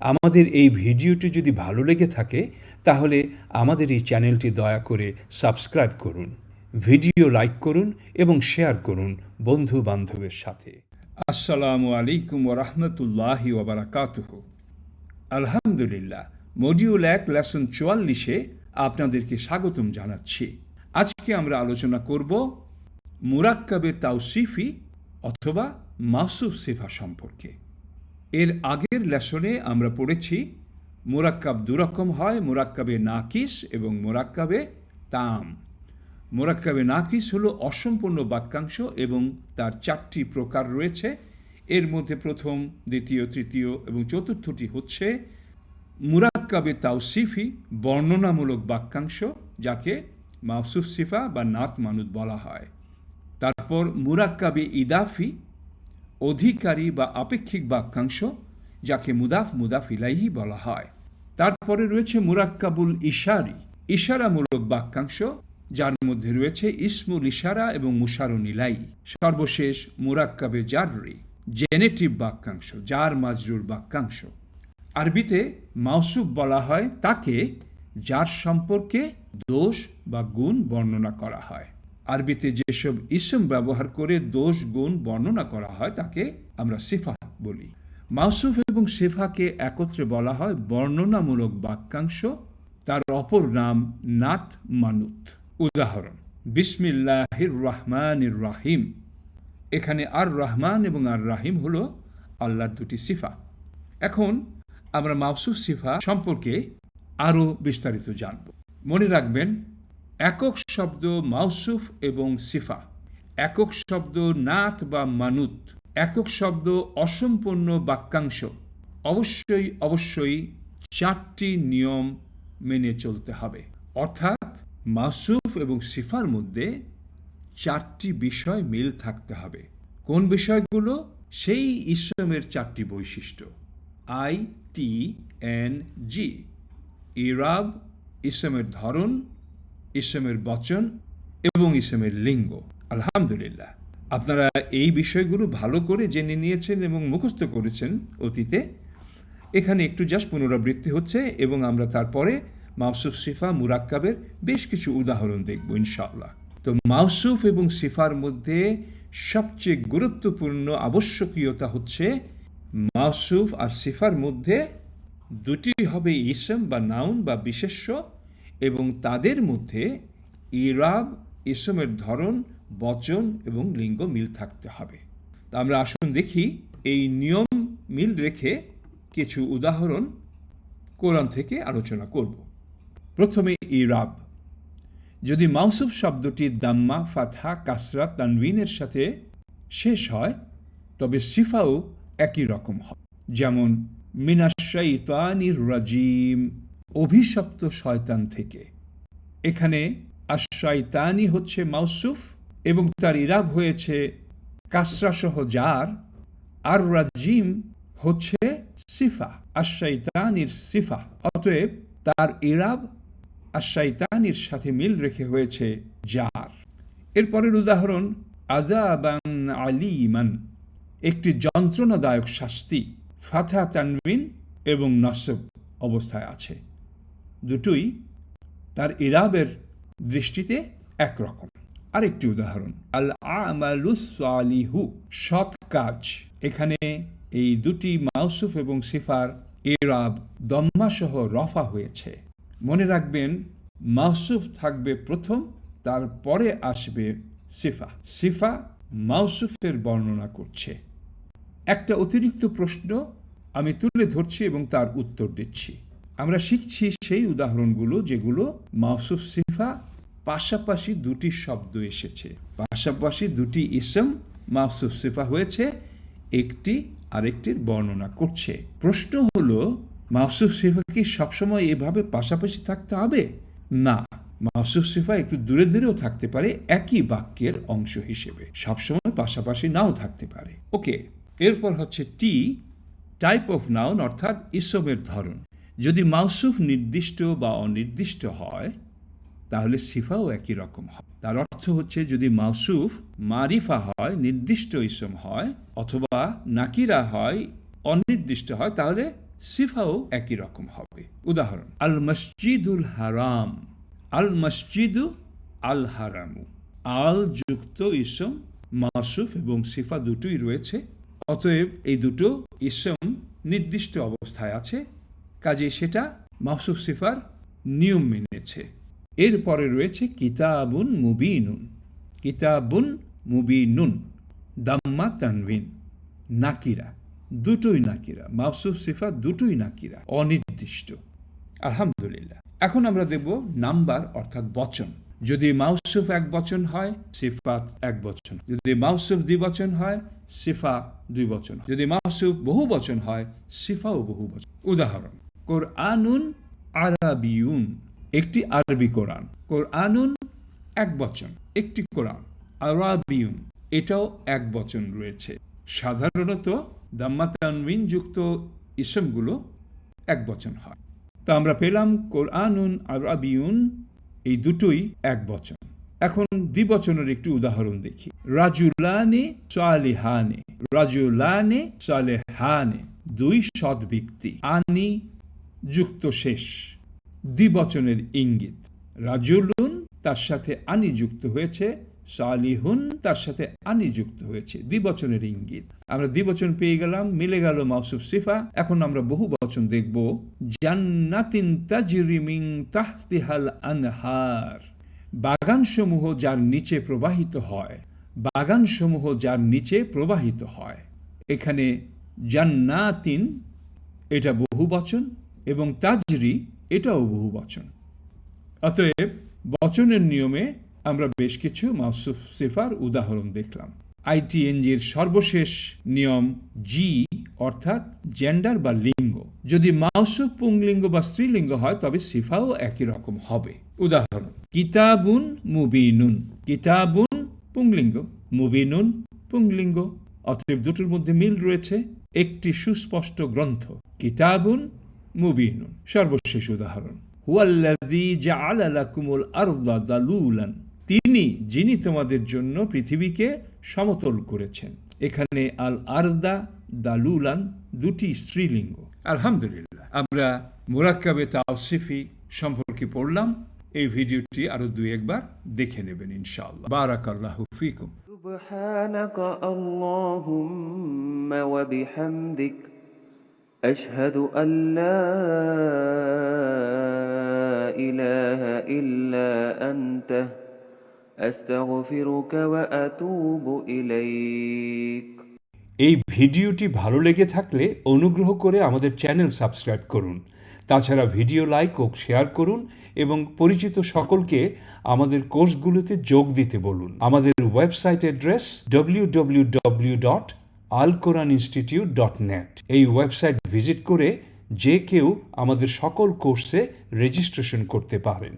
আমাদের এই ভিডিওটি যদি ভালো লেগে থাকে, তাহলে আমাদের এই চ্যানেলটি দয়া করে সাবস্ক্রাইব করুন, ভিডিও লাইক করুন এবং শেয়ার করুন বন্ধু বান্ধবের সাথে। আসসালামু আলাইকুম ওরহমতুল্লাহি ওবরাকাতুহ আলহামদুলিল্লাহ মডিউল এক লেসন চুয়াল্লিশে আপনাদেরকে স্বাগতম জানাচ্ছি। আজকে আমরা আলোচনা করব মুরাক্কাবে তাওসিফি অথবা মাসুফ সিফা সম্পর্কে। এর আগের লেসনে আমরা পড়েছি, মোরাক্কাব দুরকম হয়, মোরাক্কাবে নাকিস এবং মোরাক্কাবে তাম। মোরাক্কাবে নাকিস হলো অসম্পূর্ণ বাক্যাংশ এবং তার চারটি প্রকার রয়েছে। এর মধ্যে প্রথম, দ্বিতীয়, তৃতীয় এবং চতুর্থটি হচ্ছে মুরাক্কাবে তাওসিফি, বর্ণনামূলক বাক্যাংশ, যাকে মাউসুফ সিফা বা নাত মানুদ বলা হয়। তারপর মুরাক্কাবে ইদাফি অধিকারী বা আপেক্ষিক বাক্যাংশ, যাকে মুদাফ মুদাফ ইলাইহি বলা হয়। তারপরে রয়েছে মুরাক্কাবুল ইশারি। ইশারামূলক বাক্যাংশ, যার মধ্যে রয়েছে ইসমুল ইশারা এবং মুশারুন ইলাই। সর্বশেষ মুরাক্কাবে জাররি, জেনেটিভ বাক্যাংশ, যার মাজরুর বাক্যাংশ। আরবিতে মাউসুফ বলা হয় তাকে, যার সম্পর্কে দোষ বা গুণ বর্ণনা করা হয়। আরবিতে যেসব ইসম ব্যবহার করে দোষ গুণ বর্ণনা করা হয়, তাকে আমরা সিফা বলি। মাউসুফ এবং সিফাকে একত্রে বলা হয় বর্ণনামূলক বাক্যাংশ। তার অপর নাম নাত মানুত। উদাহরণ, বিসমিল্লাহির রহমানির রাহিম। এখানে আর রহমান এবং আর রাহিম হল আল্লাহর দুটি সিফা এখন আমরা মাউসুফ সিফা সম্পর্কে আরও বিস্তারিত জানব। মনে রাখবেন একক শব্দ মাউসুফ এবং সিফা। একক শব্দ নাত বা মানুত। একক শব্দ অসম্পূর্ণ বাক্যাংশ। অবশ্যই অবশ্যই চারটি নিয়ম মেনে চলতে হবে। অর্থাৎ মাসুফ এবং সিফার মধ্যে চারটি বিষয় মিল থাকতে হবে। কোন বিষয়গুলো? সেই ইসলামের চারটি বৈশিষ্ট্য। আই, টি, এন, জি। ইরাব, ইসলামের ধরন ইসলামের বচন এবং ইসলামের লিঙ্গ। আলহামদুলিল্লাহ। আপনারা এই বিষয়গুলো ভালো করে জেনে নিয়েছেন এবং মুখস্থ করেছেন অতীতে। এখানে একটু জাস্ট পুনরাবৃত্তি হচ্ছে এবং আমরা তারপরে মাউসুফ সিফা মুরাক্কাবের বেশ কিছু উদাহরণ দেখব ইনশাআল্লাহ। তো মাউসুফ এবং সিফার মধ্যে সবচেয়ে গুরুত্বপূর্ণ আবশ্যকীয়তা হচ্ছে মাউসুফ আর সিফার মধ্যে দুটি হবে ইসম বা নাউন বা বিশেষ্য এবং তাদের মধ্যে ইরাব ইসমের ধরন, বচন এবং লিঙ্গ মিল থাকতে হবে। তা আমরা আসুন দেখি, এই নিয়ম মিল রেখে কিছু উদাহরণ কোরআন থেকে আলোচনা করব। প্রথমে ইরাব। যদি মাউসুফ শব্দটি দাম্মা ফাথা কাসরা তানবিনের সাথে শেষ হয়, তবে সিফাও একই রকম হয়। যেমন মিনাশাইতানির রাজিম। অভিশপ্ত শয়তান থেকে। এখানে আশাইতানি হচ্ছে মাউসুফ এবং তার ইরাব হয়েছে কাসরাসহ জার। আর রাজিম হচ্ছে সিফা আশাইতানির সিফা। অতএব তার ইরাব আশাইতানির সাথে মিল রেখে হয়েছে জার। এরপরের উদাহরণ আজাবান আলিমান, একটি যন্ত্রণাদায়ক শাস্তি ফাথা তানবিন এবং নসব অবস্থায় আছে। দুটোই তার ইরাবের দৃষ্টিতে একরকম। আরেকটি উদাহরণ আল আমালুসালিহু সৎ কাজ। এখানে এই দুটি মাউসুফ এবং সিফার ইরাব দম্মাসহ রফা হয়েছে। মনে রাখবেন, মাউসুফ থাকবে প্রথম, তারপরে আসবে সিফা। সিফা মাউসুফের বর্ণনা করছে। একটা অতিরিক্ত প্রশ্ন আমি তুলে ধরছি এবং তার উত্তর দিচ্ছি। আমরা শিখছি সেই উদাহরণগুলো যেগুলো মাউসুফ সিফা পাশাপাশি দুটি শব্দ এসেছে। পাশাপাশি দুটি ইসম মাউসুফ সিফা হয়েছে, একটি আরেকটির বর্ণনা করছে। প্রশ্ন হলো, মাউসুফ সিফা কি সবসময় এভাবে পাশাপাশি থাকতে হবে? না, মাউসুফ সিফা একটু দূরে দূরেও থাকতে পারে, একই বাক্যের অংশ হিসেবে। সবসময় পাশাপাশি নাও থাকতে পারে। ওকে, এরপর হচ্ছে টি টাইপ অফ নাউন অর্থাৎ ইসমের ধরন। যদি মাউসুফ নির্দিষ্ট বা অনির্দিষ্ট হয়, তাহলে সিফাও একই রকম হয়। তার অর্থ হচ্ছে যদি মাউসুফ মারিফা হয়, নির্দিষ্ট ইসম হয়, অথবা নাকিরা হয়, অনির্দিষ্ট হয়, তাহলে সিফাও একই রকম হবে। উদাহরণ, আল মসজিদুল হারাম। আল মসজিদু আল হারামু। আল যুক্ত ইসম মাসুফ এবং সিফা দুটোই রয়েছে, অতএব এই দুটো ইসম নির্দিষ্ট অবস্থায় আছে। কাজে সেটা মাসুফ সিফার নিয়ম মেনেছে। এরপরে রয়েছে কিতাবুন মুবিনুন। কিতাবুন মুবিনুন, দাম্মা তানবিন নাকিরা। দুটোই নাকিরা মাউসুফ সিফা দুটোই নাকিরা, অনির্দিষ্ট। আলহামদুলিল্লাহ। এখন আমরা দেব নাম্বার অর্থাৎ বচন। যদি মাউসুফ এক বচন হয়, সিফাত এক বচন। যদি মাউসুফ দুই বচন হয়, সিফা দুই বচন। যদি মাউসুফ বহু বচন হয়, সিফাও বহু বচন। উদাহরণ। কোরআনুন আরাবিউন, একটি আরবি কোরআন। কোরআনুন এক বচন, একটি কোরআন। আরাবিউন, এটাও এক বচন রয়েছে। সাধারণত দাম্মাতানবিন যুক্ত ইসমগুলো এক বচন হয়। তা আমরা পেলাম কোরআনুন আরাবিউন, এই দুটোই এক বচন। এখন দ্বিবচনের একটি উদাহরণ দেখি। রাজুলানে সালেহানে রাজুলানে সালেহানে, দুই সৎ ব্যক্তি, আনি যুক্ত শেষ। দ্বিবচনের ইঙ্গিত। রাজুলুন তার সাথে আনি যুক্ত হয়েছে, সালিহুন তার সাথে আনি যুক্ত হয়েছে। দ্বিবচনের ইঙ্গিত। আমরা দ্বিবচন পেয়ে গেলাম, মিলে গেল মাউসুফ সিফা। এখন আমরা বহু বচন দেখব। জান্নাতিন তাজরিমিং তাহতিহাল আনহার। বাগানসমূহ যার নিচে প্রবাহিত হয়। বাগানসমূহ যার নিচে প্রবাহিত হয়। এখানে জান্নাতিন, এটা বহু বচন। এবং তাজরি এটাও বহু বচন। অতএব বচনের নিয়মে আমরা বেশ কিছু মাউসুফ সিফার উদাহরণ দেখলাম। আইটিএনজির সর্বশেষ নিয়ম জি অর্থাৎ জেন্ডার বা লিঙ্গ। যদি মাউসুফ পুংলিঙ্গ বা স্ত্রীলিঙ্গ হয়, তবে সিফাও একই রকম হবে। উদাহরণ, কিতাবুন মুবিনুন। কিতাবুন পুংলিঙ্গ, মুবিনুন পুংলিঙ্গ। অতএব দুটোর মধ্যে মিল রয়েছে। একটি সুস্পষ্ট গ্রন্থ, কিতাবুন মুবিন সর্বশেষ উদাহরণ। তিনি যিনি তোমাদের জন্য পৃথিবীকে সমতল করেছেন। এখানে আল আর্দা দালুলান দুটি স্ত্রীলিঙ্গ। আলহামদুলিল্লাহ। আমরা মুরাক্কাবে তাওসিফি সম্পর্কে পড়লাম। এই ভিডিওটি আরও দুই একবার দেখে নেবেন ইনশাআল্লাহ। বারাকাল্লাহু ফিকুম। সুবহানাকা আল্লাহুম্মা ওয়া বিহামদিকা। أشهد أن لا إله إلا أنت أستغفرك وأتوب إليك এই ভিডিওটি ভালো লেগে থাকলে অনুগ্রহ করে আমাদের চ্যানেল সাবস্ক্রাইব করুন তাছাড়া ভিডিও লাইক ও শেয়ার করুন এবং পরিচিত সকলকে আমাদের কোর্সগুলোতে যোগ দিতে বলুন আমাদের website address W W W dot Al Quran institute dot net এই ওয়েবসাইট ভিজিট করে যে কেউ আমাদের সকল কোর্সে রেজিস্ট্রেশন করতে পারেন।